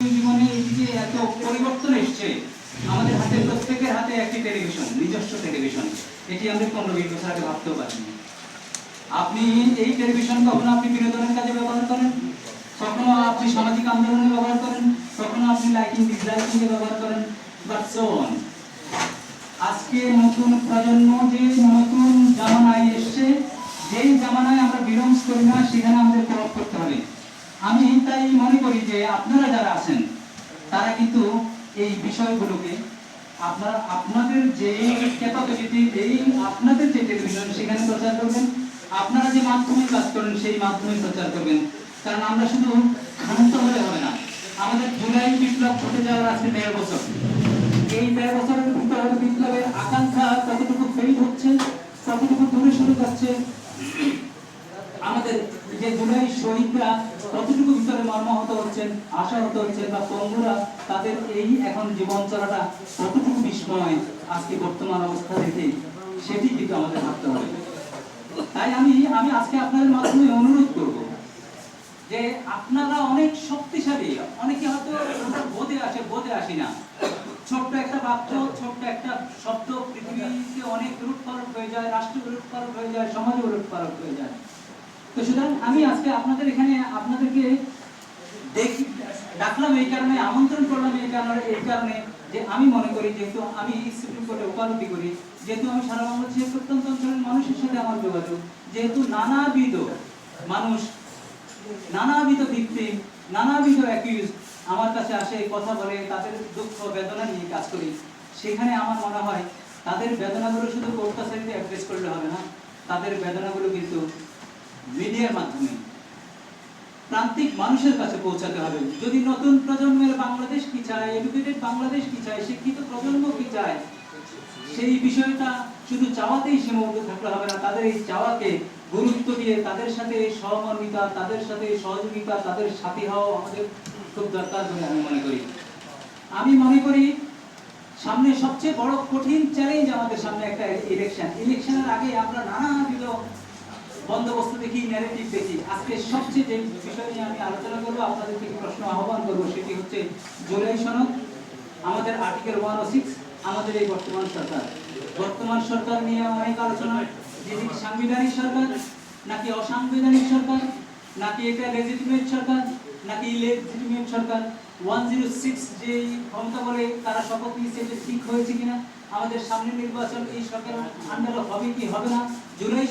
জীবনে যে এত পরিবর্তন এসছে, আমাদের হাতে, প্রত্যেকের হাতে একটি টেলিভিশন নিজস্ব টেলিভিশন এটি আমাদের পনেরো বিশ ভাবতেও পারিনি। আপনি এই টেলিভিশন কখনো আপনি বিনোদনের কাজে ব্যবহার করেন? কখনো আপনি সামাজিক আন্দোলনে ব্যবহার করেন? কখনো আপনি লাইকিং ডিসলাইকিং ব্যবহার করেন? বাট সো অন আজকে নতুন প্রজন্ম যে নতুন তাই মনে করি যে আপনারা যারা আছেন, তারা কিন্তু এই বিষয়গুলোকে আপনারা, আপনাদের যে ক্যাপাসিটি এই আপনাদের যে টেলিভিশন সেখানে প্রচার করবেন। আপনারা যে মাধ্যমে কাজ করেন, সেই মাধ্যমে প্রচার করবেন। কারণ আমরা শুধু ক্ষান্ত হলে হবে না। আমাদের জুলাই বিপ্লব ঘটে যাওয়ার আজকে দেড় বছর। এই দেড় বছরের ভিতরে বিপ্লবের আকাঙ্ক্ষা কতটুকু ফেল হচ্ছে, কতটুকু দূরে সরে যাচ্ছে, আমাদের যে জুলাই শহীদরা কতটুকু মর্মাহত হচ্ছেন, আশাহত হচ্ছেন বা পঙ্গুরা তাদের এই এখন জীবন চলাটা কতটুকু বিস্ময়, আজকে বর্তমান অবস্থা দেখে সেটি কিন্তু আমাদের ভাবতে হবে। তাই আমি আমি আজকে আপনাদের মাধ্যমে অনুরোধ করব যে আপনারা অনেক শক্তিশালী, অনেকে হয়তো বোধে আসে, বোধে আসি না। ছোট্ট একটা বাক্য, ছোট্ট একটা শব্দ পৃথিবীতে অনেক রূপ হয়ে যায়, রাষ্ট্র রূপ হয়ে যায় সমাজ রূপ হয়ে যায়। তো সুতরাং আমি আজকে আপনাদের এখানে, আপনাদেরকে দেখি, ডাকলাম এই কারণে, আমন্ত্রণ করলাম এই কারণে এই কারণে যে আমি মনে করি, যেহেতু আমি সুপ্রিম কোর্টে ওকালতি করি, যেহেতু আমি সারা বাংলাদেশের প্রত্যন্ত অঞ্চলের মানুষের সাথে আমার যোগাযোগ, যেহেতু নানাবিধ মানুষ, নানাবিধ ভিত্তিম নানাবিধ অ্যাকিউজ আমার কাছে আসে, কথা বলে, তাদের দুঃখ, বেদনা নিয়ে কাজ করি, সেখানে আমার মনে হয়, তাদের বেদনাগুলো শুধু কোর্ট কাছারিতে অ্যাড্রেস করলে হবে না, তাদের বেদনাগুলো কিন্তু মিডিয়ার মাধ্যমে প্রান্তিক মানুষের কাছে পৌঁছাতে হবে। যদি নতুন প্রজন্মের বাংলাদেশ কি চায় এডুকেটেড বাংলাদেশ কি চায়, শিক্ষিত প্রজন্ম কি চায়, সেই বিষয়টা শুধু চাওয়াতেই সীমাবদ্ধ থাকলে হবে না। তাদের এই চাওয়াকে গুরুত্ব দিয়ে তাদের সাথে সহমর্মিতা তাদের সাথে সহযোগিতা, তাদের সাথী হওয়া আমাদের খুব দরকার বলে আমি মনে করি। আমি মনে করি সামনে সবচেয়ে বড় কঠিন চ্যালেঞ্জ আমাদের সামনে একটা ইলেকশন ইলেকশনের আগে আমরা নানাবিধ বন্দোবস্ত দেখি ন্যারেটিভ দেখি। আজকে সবচেয়ে যে বিষয় নিয়ে আমি আলোচনা করব, আপনাদের থেকে প্রশ্ন আহ্বান করব, সেটি হচ্ছে জুলাই সনদ, আমাদের আর্টিকেল ওয়ান ও সিক্স আমাদের এই বর্তমান সরকার। বর্তমান সরকার নিয়ে অনেক আলোচনা যেটি সাংবিধানিক সরকার, নাকি অসাংবিধানিক সরকার, নাকি এটা লেজিটিমেট সরকার, নাকি ইলেজিটিমেট সরকার। ওয়ান জিরো সিক্স যে ক্ষমতা বলে তারা শপথ নিয়েছে, এটা ঠিক হয়েছে কিনা? আমাদের সামনে নির্বাচন, এই সরকারের আন্ডারে হবে কি হবে না? জুলাই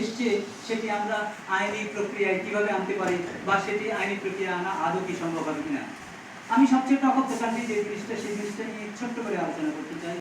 এসছে, সেটি আমরা আইনি প্রক্রিয়ায় কীভাবে আনতে পারি বা সেটি আইনি প্রক্রিয়া আনা আদৌ কি সম্ভব হবে কিনা? আমি সবচেয়ে টক অফ দ্য যে জিনিসটা, সেই জিনিসটা নিয়ে ছোট্ট করে আলোচনা করতে চাই।